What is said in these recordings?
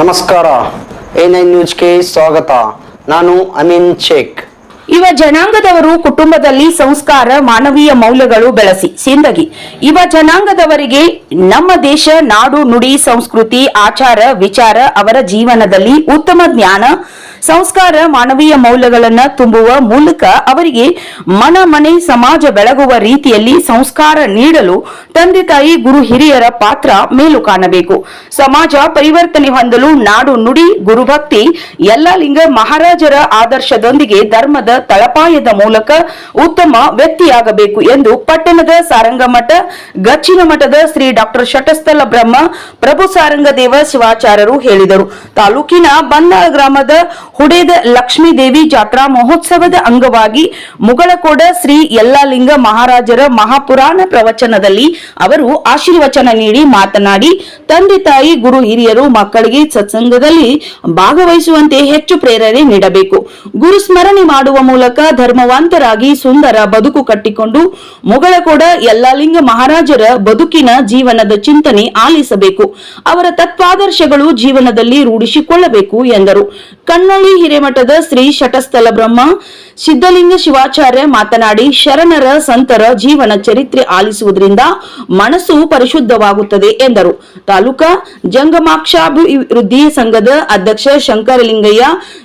ನಮಸ್ಕಾರ. A nine ನ್ಯೂಸ್ಗೆ ಸ್ವಾಗತ. ನಾನು ಅಮೀನ್ ಶೇಖ್. ಯುವ ಜನಾಂಗದವರು ಕುಟುಂಬದಲ್ಲಿ ಸಂಸ್ಕಾರ, ಮಾನವೀಯ ಮೌಲ್ಯಗಳು ಬೆಳೆಸಿ ಸಿಂದಗಿ. ಯುವ ಜನಾಂಗದವರಿಗೆ ನಮ್ಮ ದೇಶ ನಾಡು ನುಡಿ ಸಂಸ್ಕೃತಿ, ಆಚಾರ, ವಿಚಾರ, ಅವರ ಜೀವನದಲ್ಲಿ ಉತ್ತಮ ಜ್ಞಾನ ಸಂಸ್ಕಾರ ಮಾನವೀಯ ಮೌಲ್ಯಗಳನ್ನ ತುಂಬುವ ಮೂಲಕ ಅವರಿಗೆ ಮನ ಮನೆ ಸಮಾಜ ಬೆಳಗುವ ರೀತಿಯಲ್ಲಿ ಸಂಸ್ಕಾರ ನೀಡಲು ತಂದೆ ತಾಯಿ ಗುರು ಹಿರಿಯರ ಪಾತ್ರ ಮೇಲು ಕಾಣಬೇಕು. ಸಮಾಜ ಪರಿವರ್ತನೆ ಹೊಂದಲು ನಾಡು ನುಡಿ ಗುರುಭಕ್ತಿ ಎಲ್ಲ ಲಿಂಗ ಮಹಾರಾಜರ ಆದರ್ಶದೊಂದಿಗೆ ಧರ್ಮದ ತಳಪಾಯದ ಮೂಲಕ ಉತ್ತಮ ವ್ಯಕ್ತಿಯಾಗಬೇಕು ಎಂದು ಪಟ್ಟಣದ ಸಾರಂಗಮಠ ಗಚ್ಚಿನ ಮಠದ ಶ್ರೀ ಡಾಕ್ಟರ್ ಶಟಸ್ಥಲ ಬ್ರಹ್ಮ, ಪ್ರಭು ಸಾರಂಗದೇವ ಶಿವಾಚಾರ್ಯರು ಹೇಳಿದರು. ತಾಲೂಕಿನ ಬಂದಾಳ ಗ್ರಾಮದ ಹುಡೇದ ಲಕ್ಷ್ಮೀ ದೇವಿ ಜಾತ್ರಾ ಮಹೋತ್ಸವದ ಅಂಗವಾಗಿ ಮುಗಳಕೋಡ ಶ್ರೀ ಯಲ್ಲಾಲಿಂಗ ಮಹಾರಾಜರ ಮಹಾಪುರಾಣ ಪ್ರವಚನದಲ್ಲಿ ಅವರು ಆಶೀರ್ವಚನ ನೀಡಿ ಮಾತನಾಡಿ, ತಂದೆ ತಾಯಿ, ಗುರು ಹಿರಿಯರು, ಮಕ್ಕಳಿಗೆ ಸತ್ಸಂಗದಲ್ಲಿ ಭಾಗವಹಿಸುವಂತೆ ಹೆಚ್ಚು ಪ್ರೇರಣೆ ನೀಡಬೇಕು. ಗುರು ಸ್ಮರಣೆ ಮಾಡುವ ಮೂಲಕ ಧರ್ಮವಂತರಾಗಿ ಸುಂದರ ಬದುಕು ಕಟ್ಟಿಕೊಂಡು ಮುಗಳಕೋಡ ಯಲ್ಲಾಲಿಂಗ ಮಹಾರಾಜರ ಬದುಕಿನ ಜೀವನದ ಚಿಂತನೆ ಆಲಿಸಬೇಕು. ಅವರ ತತ್ವಾದರ್ಶಗಳು ಜೀವನದಲ್ಲಿ ರೂಢಿಸಿಕೊಳ್ಳಬೇಕು ಎಂದರು. ಕಣ್ಣೊಳ್ಳಿ ಹಿರೇಮಠದ ಶ್ರೀ ಶಟಸ್ಥಲ ಬ್ರಹ್ಮ ಸಿದ್ಧಲಿಂಗ ಶಿವಾಚಾರ್ಯ ಮಾತನಾಡಿ ಶರಣರ ಸಂತರ ಜೀವನ ಚರಿತ್ರೆ ಆಲಿಸುವುದರಿಂದ ಮನಸ್ಸು ಪರಿಶುದ್ಧವಾಗುತ್ತದೆ ಎಂದರು. ತಾಲೂಕಾ ಜಂಗಮಾಕ್ಷಾಭಿವೃದ್ಧಿ ಸಂಘದ ಅಧ್ಯಕ್ಷ ಶಂಕರಲಿಂಗಯ್ಯ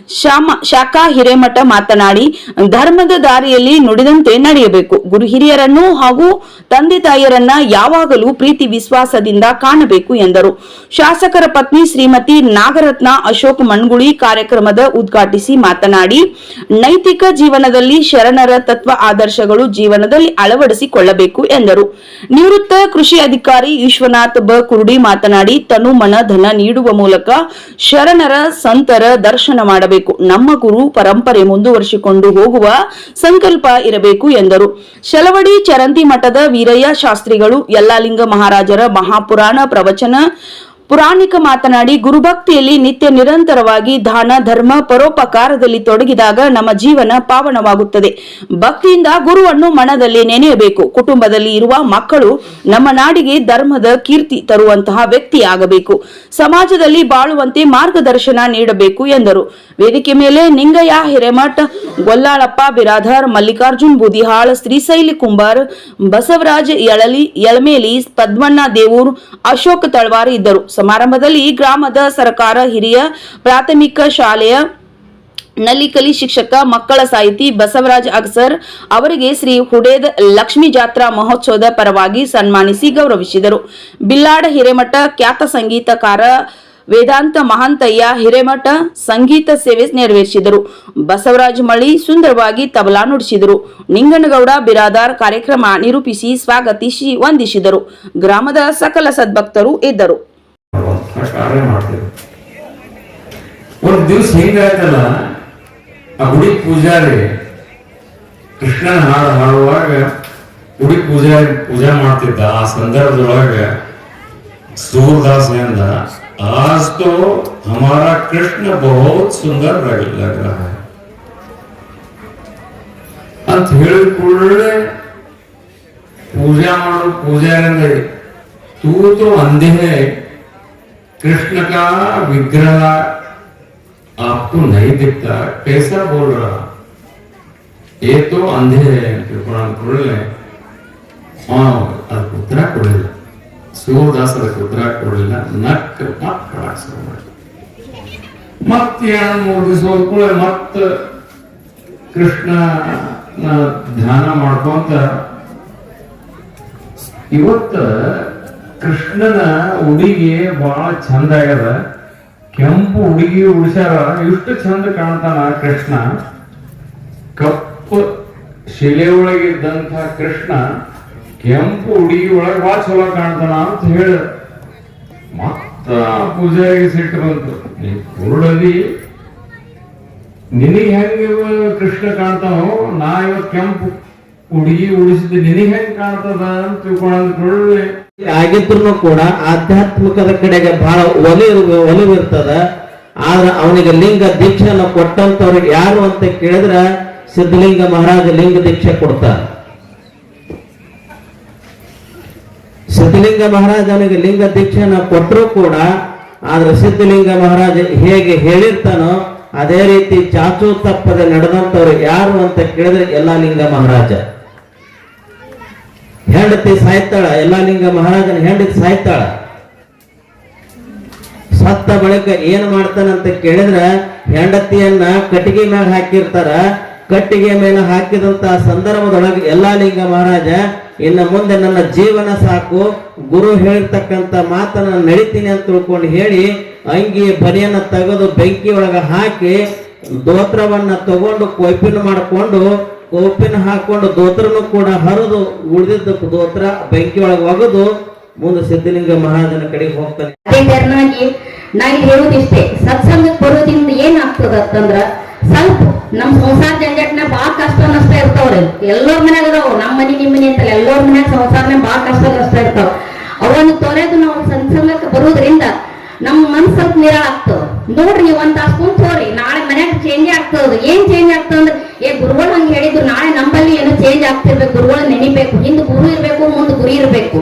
ಶಾಮ ಶಾಖಾ ಹಿರೇಮಠ ಮಾತನಾಡಿ, ಧರ್ಮದ ದಾರಿಯಲ್ಲಿ ನುಡಿದಂತೆ ನಡೆಯಬೇಕು. ಗುರು ಹಿರಿಯರನ್ನು ಹಾಗೂ ತಂದೆ ತಾಯಿಯರನ್ನ ಯಾವಾಗಲೂ ಪ್ರೀತಿ ವಿಶ್ವಾಸದಿಂದ ಕಾಣಬೇಕು ಎಂದರು. ಶಾಸಕರ ಪತ್ನಿ ಶ್ರೀಮತಿ ನಾಗರತ್ನ ಅಶೋಕ್ ಮಣ್ಗುಳಿ ಕಾರ್ಯಕ್ರಮದ ಉದ್ಘಾಟಿಸಿ ಮಾತನಾಡಿ, ನೈತಿಕ ಜೀವನದಲ್ಲಿ ಶರಣರ ತತ್ವ ಆದರ್ಶಗಳು ಜೀವನದಲ್ಲಿ ಅಳವಡಿಸಿಕೊಳ್ಳಬೇಕು ಎಂದರು. ನಿವೃತ್ತ ಕೃಷಿ ಅಧಿಕಾರಿ ವಿಶ್ವನಾಥ್ ಬ. ಕುರುಡಿ ಮಾತನಾಡಿ, ತನು ಮನ ಧನ ನೀಡುವ ಮೂಲಕ ಶರಣರ ಸಂತರ ದರ್ಶನ ಮಾಡಬೇಕು. ನಮ್ಮ ಗುರು ಪರಂಪರೆ ಮುಂದುವರಿಸಿಕೊಂಡು ಹೋಗುವ ಸಂಕಲ್ಪ ಇರಬೇಕು ಎಂದರು. ಶಲವಡಿ ಚರಂತಿ ಮಠದ ವೀರಯ್ಯ ಶಾಸ್ತ್ರಿಗಳು, ಯಲ್ಲಾಲಿಂಗ ಮಹಾರಾಜರ ಮಹಾಪುರಾಣ ಪ್ರವಚನ ಪುರಾಣಿಕ ಮಾತನಾಡಿ ಗುರುಭಕ್ತಿಯಲ್ಲಿ ನಿತ್ಯ ನಿರಂತರವಾಗಿ ದಾನ, ಧರ್ಮ, ಪರೋಪಕಾರದಲ್ಲಿ ತೊಡಗಿದಾಗ ನಮ್ಮ ಜೀವನ ಪಾವನವಾಗುತ್ತದೆ. ಭಕ್ತಿಯಿಂದ ಗುರುವನ್ನು ಮನದಲ್ಲಿ ನೆನೆಯಬೇಕು. ಕುಟುಂಬದಲ್ಲಿ ಇರುವ ಮಕ್ಕಳು ನಮ್ಮ ನಾಡಿಗೆ ಧರ್ಮದ ಕೀರ್ತಿ ತರುವಂತಹ ವ್ಯಕ್ತಿಯಾಗಬೇಕು. ಸಮಾಜದಲ್ಲಿ ಬಾಳುವಂತೆ ಮಾರ್ಗದರ್ಶನ ನೀಡಬೇಕು ಎಂದರು. ವೇದಿಕೆ ಮೇಲೆ ನಿಂಗಯ್ಯ, ಹಿರೇಮಠ, ಗೊಲ್ಲಾಳಪ್ಪ ಬಿರಾಧರ್ ಮಲ್ಲಿಕಾರ್ಜುನ್, ಬುದಿಹಾಳ್, ಶ್ರೀಶೈಲಿ ಕುಂಬಾರ್, ಬಸವರಾಜ್, ಯಳಲಿ ಯಳಮೇಲಿ ಪದ್ಮಣ್ಣ ದೇವೂರ್, ಅಶೋಕ್ ತಳವಾರ್ ಇದ್ದರು. ಸಮಾರಂಭದಲ್ಲಿ ಗ್ರಾಮದ ಸರ್ಕಾರ, ಹಿರಿಯ ಪ್ರಾಥಮಿಕ ಶಾಲೆಯ ನಲ್ಲಿಕಲಿ ಶಿಕ್ಷಕ ಮಕ್ಕಳ ಸಾಹಿತಿ ಬಸವರಾಜ್ ಅಗಸರ್ ಅವರಿಗೆ ಶ್ರೀ ಹುಡೇದ್ ಲಕ್ಷ್ಮೀ ಜಾತ್ರಾ ಮಹೋತ್ಸವದ ಪರವಾಗಿ ಸನ್ಮಾನಿಸಿ ಗೌರವಿಸಿದರು. ಬಿಲ್ಲಾಡ ಹಿರೇಮಠ ಖ್ಯಾತ ಸಂಗೀತಕಾರ ವೇದಾಂತ ಮಹಾಂತಯ್ಯ ಹಿರೇಮಠ ಸಂಗೀತ ಸೇವೆ ನೆರವೇರಿಸಿದರು. ಬಸವರಾಜ್ ಮಳಿ ಸುಂದರವಾಗಿ ತಬಲಾ ನುಡಿಸಿದರು. ನಿಂಗನಗೌಡ ಬಿರಾದಾರ್ ಕಾರ್ಯಕ್ರಮ ನಿರೂಪಿಸಿ ಸ್ವಾಗತಿಸಿ ವಂದಿಸಿದರು. ಗ್ರಾಮದ ಸಕಲ ಸದ್ಭಕ್ತರು ಇದ್ದರು. ಕಾರ್ಯ ಮಾಡ್ತೇವೆ ಒಂದು ದಿವಸ ಹಿಂಗಾಯ್ತಲ್ಲ ಆ ಗುಡಿ ಪೂಜಾರಿ ಕೃಷ್ಣನ ಹಾಡು ಹಾಡುವಾಗ ಗುಡಿ ಪೂಜಾರಿ ಪೂಜೆ ಮಾಡ್ತಿದ್ದ ಆ ಸಂದರ್ಭದೊಳಗೆ सूरदास ने अंदर आज तो हमारा कृष्ण बहुत सुंदर लग लग रहा है ಅಂತ ಹೇಳಿದ ಕೂಡಲೇ ಪೂಜಾ ಮಾಡು ಪೂಜಾರಿ तू तो अंधे है कृष्ण का विग्रह आपको नहीं दिखता कैसा बोल रहा ये तो अंधे है ತಿಳ್ಕೊಂಡ್ ಕೂಡಲೇ ಅದಕ್ಕೆ ಉತ್ತರ ಕೊಡಲಿಲ್ಲ ಶಿವದಾಸ್ ಅದಕ್ಕೆ ಉತ್ತರ ಕೊಡಲಿಲ್ಲ ನಕ್ ಮತ್ ಕಳಾಕ್ ಶುರು ಮಾಡಿದ ಮತ್ತೆ ಎರಡು ಮೂರು ದಿವಸ ಹೋದ್ಕೂಳೆ ಮತ್ತ ಕೃಷ್ಣ ಧ್ಯಾನ ಮಾಡ್ಕೊಂತ ಇವತ್ತ ಕೃಷ್ಣನ ಉಡಿಗೆ ಬಹಳ ಚಂದ ಆಗ್ಯದ. ಕೆಂಪು ಉಡುಗಿ ಉಡಿಸ್ಯಾರ, ಇಷ್ಟು ಚಂದ ಕಾಣ್ತಾನ ಕೃಷ್ಣ. ಕಪ್ಪು ಶಿಲೆ ಒಳಗಿದ್ದಂಥ ಕೃಷ್ಣ ಕೆಂಪು ಉಡುಗಿ ಒಳಗೆ ಬಹಳ ಚಲೋ ಕಾಣ್ತಾನ ಅಂತ ಹೇಳ ಮತ್ತ ಪೂಜಾರಿಗೆ ಸಿಟ್ಟು ಬಂತು. ನೀ ಕುರುಡದಿ, ನಿನಗೆ ಹೆಂಗ ಕೃಷ್ಣ ಕಾಣ್ತಾನೋ, ನಾ ಇವತ್ತು ಕೆಂಪು ಉಡುಗಿ ಉಡಿಸಿದ್ದೆ ನಿನಗೆ ಹೆಂಗ್ ಕಾಣ್ತದ ಅಂತ ತಿಳ್ಕೊಳ್ಳೋದು ಆಗಿದ್ರು ಕೂಡ ಆಧ್ಯಾತ್ಮಿಕದ ಕಡೆಗೆ ಬಹಳ ಒಲಿ ಒಲಿವಿರ್ತದ. ಆದ್ರ ಅವನಿಗೆ ಲಿಂಗ ದೀಕ್ಷೆಯನ್ನು ಕೊಟ್ಟಂತವ್ರಿಗೆ ಯಾರು ಅಂತ ಕೇಳಿದ್ರ ಸಿದ್ಧಲಿಂಗ ಮಹಾರಾಜ ಲಿಂಗ ದೀಕ್ಷೆ ಕೊಡ್ತಾರ. ಸಿದ್ಧಲಿಂಗ ಮಹಾರಾಜ ಅವನಿಗೆ ಲಿಂಗ ದೀಕ್ಷೆಯನ್ನು ಕೊಟ್ಟರು ಕೂಡ, ಆದ್ರೆ ಸಿದ್ಧಲಿಂಗ ಮಹಾರಾಜ ಹೇಗೆ ಹೇಳಿರ್ತಾನೋ ಅದೇ ರೀತಿ ಚಾಚು ತಪ್ಪದೆ ನಡೆದಂತವ್ರು ಯಾರು ಅಂತ ಕೇಳಿದ್ರೆ ಯಲ್ಲಾಲಿಂಗ ಮಹಾರಾಜ. ಹೆಂಡತಿ ಸಾಯ್ತಾಳ ಯಲ್ಲಾಲಿಂಗ ಮಹಾರಾಜನ ಹೆಂಡತಿ ಸಾಯ್ತಾಳ. ಸತ್ತ ಬಳಿಕ ಏನ್ ಮಾಡ್ತಾನಂತ ಕೇಳಿದ್ರ, ಹೆಂಡತಿಯನ್ನ ಕಟ್ಟಿಗೆ ಮೇಲೆ ಹಾಕಿರ್ತಾರ. ಕಟ್ಟಿಗೆ ಮೇಲೆ ಹಾಕಿದಂತ ಸಂದರ್ಭದೊಳಗೆ ಎಲ್ಲಾ ಲಿಂಗ ಮಹಾರಾಜ, ಇನ್ನು ಮುಂದೆ ನನ್ನ ಜೀವನ ಸಾಕು, ಗುರು ಹೇಳಿರ್ತಕ್ಕಂತ ಮಾತನ್ನ ನಡಿತೀನಿ ಅಂತ ತಿಳ್ಕೊಂಡು ಹೇಳಿ, ಅಂಗಿ ಬರಿಯನ್ನ ತೆಗೆದು ಬೆಂಕಿ ಒಳಗ ಹಾಕಿ ದೋತ್ರವನ್ನ ತಗೊಂಡು ಕೊಯ್ಪಿನ ಮಾಡಿಕೊಂಡು ಕೋಪಿನ ಹಾಕೊಂಡು ದೋತ್ರನು ಕೂಡ ಹರಿದು ಉಳಿದಿದ್ದ ದೋತ್ರ ಬೆಂಕಿ ಒಳಗೆ ಒಗದು ಮುಂದೆ ಸಿದ್ಧಲಿಂಗ ಮಹಾರಾಜನ ಕಡೆಗೆ ಹೋಗ್ತಾನೆ. ಅದೇ ತೆರನಾಗಿ ನಾ ಇಲ್ಲಿ ಹೇಳುದಿಷ್ಟೇ ಸತ್ಸಂಗಕ್ಕೆ ಬರೋದ್ರಿಂದ ಏನಾಗ್ತದ ಅಂತಂದ್ರ ಸ್ವಲ್ಪ ನಮ್ಮ ಸಂಸಾರ ಜಂಜಟ್ನ ಬಾಳ ಕಷ್ಟ ನಷ್ಟ ಇರ್ತಾವ್ರಿ. ಎಲ್ಲರ ಮನ್ಯಾಗ ಅದಾವ ನಮ್ಮ ಮನೆ, ನಿಮ್ ಮನಿ ಅಂತಲ್ಲ ಎಲ್ಲರ ಮನ್ಯಾಗ ಸಂಸಾರನೇ ಬಾಳ ಕಷ್ಟ ನಷ್ಟ ಇರ್ತಾವ. ಅವನ್ನ ತೊರೆದು ನಾವು ಸತ್ಸಂಗಕ್ಕೆ ಬರೋದ್ರಿಂದ ನಮ್ಮ ಮನ್ಸು ಸ್ವಲ್ಪ ನಿರಾಳ ಆಗ್ತದ. ನೋಡ್ರಿ ಒಂದ್ ತಾಸ್ ಕುಂತೋರಿ ನಾಳೆ ಮನ್ಯಾಗ ಚೇಂಜ್ ಆಗ್ತದ. ಏನ್ ಚೇಂಜ್ ಆಗ್ತದ ಅಂದ್ರೆ ಏ, ಗುರುಗಳು ಹಂಗೆ ಹೇಳಿದ್ರು, ನಾಳೆ ನಂಬಲ್ಲಿ ಏನೋ ಚೇಂಜ್ ಆಗ್ತಿರ್ಬೇಕು, ಗುರುಗಳು ನೆನಿಬೇಕು, ಹಿಂದ್ ಗುರು ಇರ್ಬೇಕು, ಮುಂದ್ ಗುರಿ ಇರ್ಬೇಕು.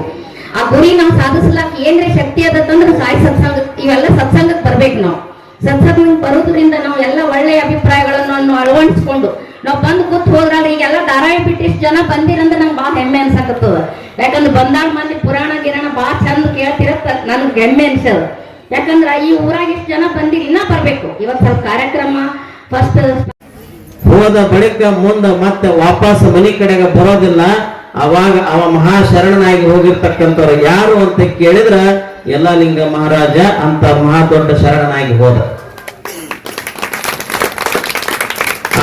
ಆ ಗುರಿ ನಾವು ಸಾಧಿಸ್ಲಾಕ್ ಏನ್ರಿ ಶಕ್ತಿ ಅದತ್ತಂದ್ರ ಸಾಯಿ ಸತ್ಸಂಗ, ಇವೆಲ್ಲ ಸತ್ಸಂಗಕ್ಕೆ ಬರ್ಬೇಕು ನಾವು. ಸತ್ಸಂಗ ಬರೋದ್ರಿಂದ ನಾವು ಎಲ್ಲ ಒಳ್ಳೆಯ ಅಭಿಪ್ರಾಯಗಳನ್ನು ಅಳವಡಿಸ್ಕೊಂಡು, ನಾವು ಬಂದು ಕೂತ್ ಹೋದ್ರಾಗ ಈಗೆಲ್ಲ ಧಾರಾಯಿ ಬಿಟ್ಟು ಇಷ್ಟು ಜನ ಬಂದಿರಂದ್ರೆ ನಂಗೆ ಭಾಳ ಹೆಮ್ಮೆ ಅನ್ಸಕತ್ತದ. ಯಾಕಂದ್ರೆ ಬಂದಾಳ ಮಂದಿ ಪುರಾಣ ಗಿರಾಣ ಭಾಳ ಚಂದ ಕೇಳ್ತಿರತ್ತ, ನನ್ಗೆ ಹೆಮ್ಮೆ ಅನ್ಸದ. ಯಾಕಂದ್ರ ಈ ಊರಾಗ ಇಷ್ಟು ಜನ ಬಂದಿರಿ, ಇನ್ನ ಬರ್ಬೇಕು. ಇವತ್ತು ಸ್ವಲ್ಪ ಕಾರ್ಯಕ್ರಮ ಫಸ್ಟ್ ಹೋದ ಬಳಿಕ ಮುಂದ ಮತ್ತೆ ವಾಪಸ್ ಮನಿ ಕಡೆಗೆ ಬರೋದಿಲ್ಲ. ಅವಾಗ ಅವ ಮಹಾ ಶರಣನಾಗಿ ಹೋಗಿರ್ತಕ್ಕಂಥವ್ರು ಯಾರು ಅಂತ ಕೇಳಿದ್ರ, ಎಲ್ಲ ಲಿಂಗ ಮಹಾರಾಜ ಅಂತ ಮಹಾ ದೊಡ್ಡ ಶರಣನಾಗಿ ಹೋದ.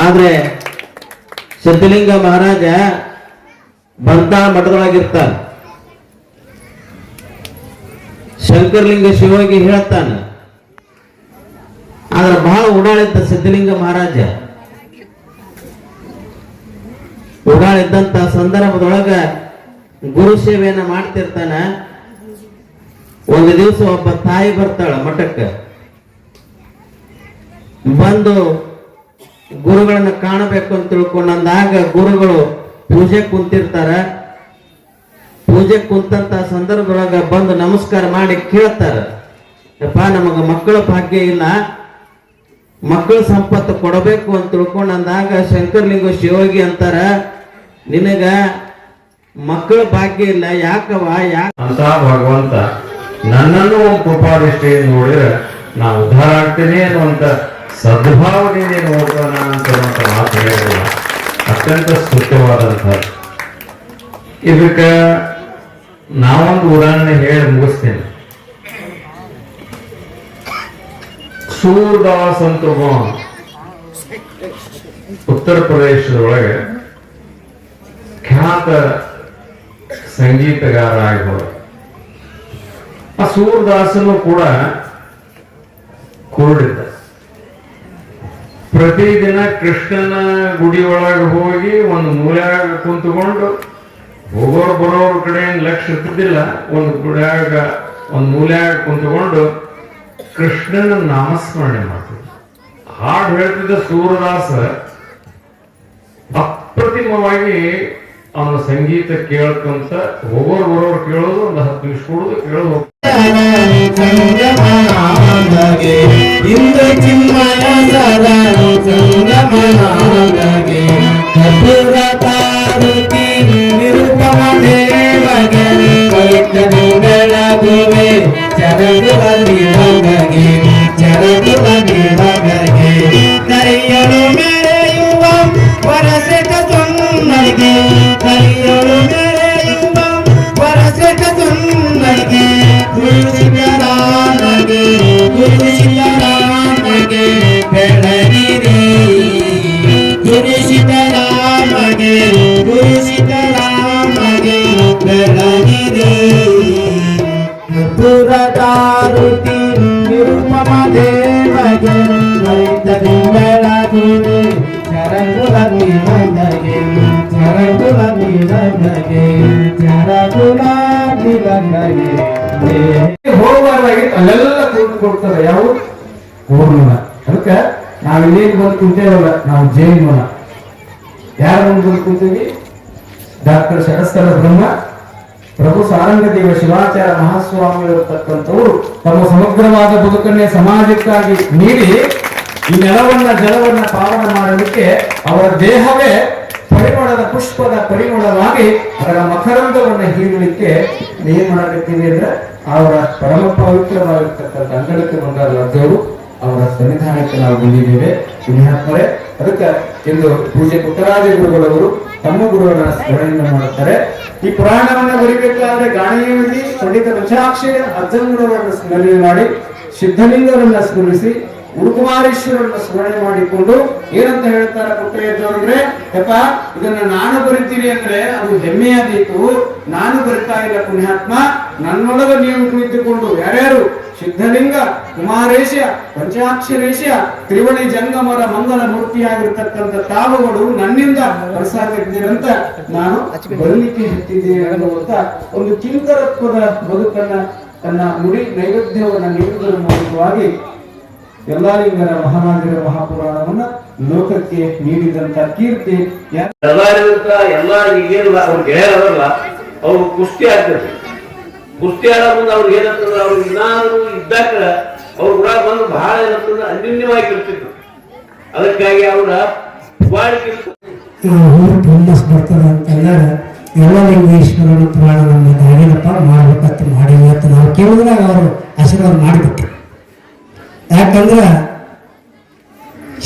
ಆದ್ರೆ ಸಿದ್ಧಲಿಂಗ ಮಹಾರಾಜ ಬಂತ ಮಠದೊಳಗಿರ್ತಾನೆ. ಶಂಕರಲಿಂಗ ಶಿವಗೆ ಹೇಳ್ತಾನೆ. ಆದ್ರೆ ಬಹಳ ಓಡಾಡಿದ್ದ ಸಿದ್ಧಲಿಂಗ ಮಹಾರಾಜ. ಓಡಾಳಿದ್ದಂತ ಸಂದರ್ಭದೊಳಗ ಗುರು ಸೇವೆಯನ್ನ ಮಾಡ್ತಿರ್ತಾನ. ಒಂದು ದಿವಸ ಒಬ್ಬ ತಾಯಿ ಬರ್ತಾಳ ಮಠಕ್ಕ. ಬಂದು ಗುರುಗಳನ್ನ ಕಾಣಬೇಕು ಅಂತ ತಿಳ್ಕೊಂಡಂದಾಗ ಗುರುಗಳು ಪೂಜೆ ಕುಂತಿರ್ತಾರ. ಪೂಜೆ ಕುಂತಂತ ಸಂದರ್ಭದೊಳಗ ಬಂದು ನಮಸ್ಕಾರ ಮಾಡಿ ಕೇಳ್ತಾರ. ಯಪ್ಪ, ನಮಗ ಮಕ್ಕಳ ಭಾಗ್ಯ ಇಲ್ಲ. ಮಕ್ಕಳ ಸಂಪತ್ತು ಕೊಡಬೇಕು ಅಂತ ತಿಳ್ಕೊಂಡಂದಾಗ ಶಂಕರ್ಲಿಂಗ ಶಿವೋಗಿ ಅಂತಾರ. ನಿನಗ ಮಕ್ಕಳ ಭಾಗ್ಯ ಇಲ್ಲ ಯಾಕವ ಯಾಕ ಅಂತ ಭಗವಂತ, ನನ್ನನ್ನು ಒಂದು ಕೃಪಾದೃಷ್ಟಿಯಿಂದ ನೋಡಿದ್ರೆ ನಾ ಉದ್ಧಾರ ಆಗ್ತೇನೆ ಅನ್ನುವಂತ ಸದ್ಭಾವನೆಯಿಂದ ನೋಡ್ತಾನ ಅಂತ ಮಾತು ಹೇಳಿಲ್ಲ ಅತ್ಯಂತ ಸ್ಪಷ್ಟವಾದಂತ ಇದಕ್ಕ ನಾವೊಂದು ಉದಾಹರಣೆ ಹೇಳಿ ಮುಗಿಸ್ತೇನೆ. ಸೂರ್ದಾಸ್ ಅಂತ ಉತ್ತರ ಪ್ರದೇಶದೊಳಗೆ ಖ್ಯಾತ ಸಂಗೀತಗಾರ ಆಗಿರೋರು ಆ ಸೂರ್ದಾಸನು ಕೂಡ ಕುರುಡಿದ್ದ. ಪ್ರತಿದಿನ ಕೃಷ್ಣನ ಗುಡಿ ಒಳಗೆ ಹೋಗಿ ಒಂದು ಮೂಲ್ಯಾಗ ಕುಂತುಕೊಂಡು ಹೋಗೋರು ಬರೋರ ಕಡೆ ಏನು ಲಕ್ಷ್ಯ ಇರ್ತಿದ್ದಿಲ್ಲ ಒಂದು ಗುಡಿಯಾಗ, ಒಂದು ಮೂಲ್ಯಾಗ ಕುಂತುಕೊಂಡು ಕೃಷ್ಣನ ನಾಮಸ್ಮರಣೆ ಮಾಡ್ತಿದ್ದ ಹಾಡು ಹೇಳ್ತಿದ್ದ ಸೂರ್ಯದಾಸ ಅಪ್ರತಿಮವಾಗಿ ಅವನ ಸಂಗೀತ ಕೇಳ್ಕೊಂತ ಹೋಗೋರು ಬರೋರು ಕೇಳೋದು ಒಂದು ಹತ್ತು ನಿಮಿಷ ಕೊಡೋದು ಕೇಳೋದು. ಚರಣ ಚಿನ್ಮಯ மகளே ಕುಂತೇವಲ್ಲ ನಾವು ಜೈನ್ ಯಾರ ಮುಂದೆ ಕುಂತೀವಿ ಡಾಕ್ಟರ್ ಶರಸ್ಥರ ಬ್ರಹ್ಮ. ಪ್ರಭು ಸಾರಂಗದೇವ ಶಿವಾಚಾರ್ಯ ಮಹಾಸ್ವಾಮಿ ಇರತಕ್ಕಂಥವರು ತಮ್ಮ ಸಮಗ್ರವಾದ ಬದುಕನ್ನೇ ಸಮಾಜಕ್ಕಾಗಿ ನೀಡಿ ಈ ನೆಲವನ್ನ, ಜಲವನ್ನ ಪಾವನ ಮಾಡಲಿಕ್ಕೆ ಅವರ ದೇಹವೇ ಪರಿಮಳದ ಪುಷ್ಪದ ಪರಿಮಳವಾಗಿ ಅದರ ಮಕರಂದವನ್ನು ಹೀರಲಿಕ್ಕೆ ಏನ್ ಮಾಡಲಿಕ್ಕೆ ಅಂದ್ರೆ ಅವರ ಪರಮ ಪವಿತ್ರವಾಗಿರ್ತಕ್ಕಂಥ ಅಂಗಳಕ್ಕೆ ಬಂದ ದೇವರು ಅವರ ಸನ್ನಿಧಾನಕ್ಕೆ ನಾವು ಬಂದಿದ್ದೇವೆ. ಪುಣ್ಯಾತ್ಮರೇ ಅದಕ್ಕೆ ಇಂದು ಪೂಜೆ ಪುಟ್ಟರಾಜ ಗುರುಗಳವರು ತಮ್ಮ ಗುರುಗಳನ್ನ ಸ್ಮರಣೆಯನ್ನು ಮಾಡುತ್ತಾರೆ. ಈ ಪುರಾಣವನ್ನು ಬರಿಬೇಕಾದ್ರೆ ಗಾಣಿಯಲ್ಲಿ ಪಂಡಿತ ಪಂಚಾಕ್ಷರ ಅಜ್ಜಂಗುರವರನ್ನ ಸ್ಮರಣೆ ಮಾಡಿ, ಸಿದ್ಧಲಿಂಗರನ್ನ ಸ್ಮರಿಸಿ, ಗುರುಕುಮಾರೇಶ್ವರನ್ನ ಸ್ಮರಣೆ ಮಾಡಿಕೊಂಡು ಏನಂತ ಹೇಳ್ತಾರೆ ಪುಟ್ಟಯ್ಯದವ್ರಂದ್ರೆ ಯಪ್ಪ, ಇದನ್ನ ನಾನು ಬರಿತೀನಿ ಅಂದ್ರೆ ಅದು ಹೆಮ್ಮೆಯಾದೀತು. ನಾನು ಬರಿತಾ ಇಲ್ಲ ಪುಣ್ಯಾತ್ಮ ನನ್ನೊಳಗ ನೀವು ಕುಳಿತುಕೊಂಡು ಯಾರ್ಯಾರು ಸಿದ್ಧಲಿಂಗ ಕುಮಾರೇಶ ಪಂಚಾಕ್ಷರೇಶ ತ್ರಿವಳಿ ಜಂಗಮರ ಮಂಗಲ ಮೂರ್ತಿಯಾಗಿರ್ತಕ್ಕಂಥ ತಾವುಗಳು ನನ್ನಿಂದ ಬರ್ಸಾಕಿದ್ದೀರಂತ ನಾನು ಬರಲಿಕ್ಕೆ ಹತ್ತಿದ್ದೇನೆ ಅನ್ನುವಂತ ಒಂದು ಕಿಂಕರತ್ವದ ಬದುಕನ್ನ, ತನ್ನ ನುಡಿ ನೈವೇದ್ಯವನ್ನ ನೀಡುವುದರ ಮೂಲಕವಾಗಿ ಎಲ್ಲಾಲಿಂಗರ ಮಹಾರಾಜರ ಮಹಾಪುರಾಣವನ್ನ ಲೋಕಕ್ಕೆ ನೀಡಿದಂತ ಕೀರ್ತಿ. ಎಲ್ಲರಿಗಿಂತ ಎಲ್ಲ ಈಗೇನು ಹೇಳಲ್ಲ ಗೆಳೆಯರಲ್ಲ ಅವ್ರು ಕುಸ್ತಿ ಆಗ್ತದೆ ಕುಸ್ತಿ ಆಡೋ ಮುಂದೆ ಅವ್ರಿಗೆ ಏನಂತಂದ್ರೆ ಅವ್ರು ಇನ್ನಾರು ಇದ್ದಾಗ ಅವ್ರ ಕೂಡ ಬಂದು ಬಹಳ ಏನಂತಂದ್ರೆ ಅನ್ಯೂನ್ಯವಾಗಿ ಇರ್ತಿದ್ರು ಅದಕ್ಕಾಗಿ ಅವರ ಫೇಮಸ್ ಬರ್ತದೆ ಅಂತಂದ್ರೆ ಎಲ್ಲ ಲಿಂಗೇಶ್ವರನ ನಮ್ಮ ನಾವೇನಪ್ಪ ಮಾಡ್ಬೇಕಂತ ಮಾಡಿ ಅಂತ ನಾವು ಕೇಳಿದಾಗ ಅವರು ಆಶೀರ್ವಾದ ಮಾಡಿಬಿಟ್ಟು ಯಾಕಂದ್ರೆ,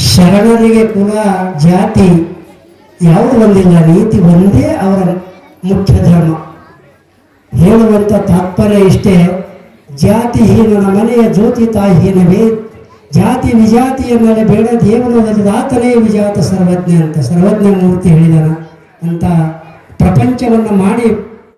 ಶರಣರಿಗೆ ಕುಲ ಜಾತಿ ಯಾವುದು ಬಂದಿಲ್ಲ, ನೀತಿ ಒಂದೇ ಅವರ ಮುಖ್ಯ ಧರ್ಮ. ಹೇಳುವಂಥ ತಾತ್ಪರ್ಯ ಇಷ್ಟೇ. ಜಾತಿಹೀನನ ಮನೆಯ ಜ್ಯೋತಿ ತಾಯಿಹೀನವೇ. ಜಾತಿ ವಿಜಾತಿಯ ಮೇಲೆ ಬೇಡ ದೇವರು ಆತನೇ ವಿಜಾತ ಸರ್ವಜ್ಞ ಅಂತ ಸರ್ವಜ್ಞ ಮೂರ್ತಿ ಹೇಳಿದನ ಅಂತ ಪ್ರಪಂಚವನ್ನು ಮಾಡಿ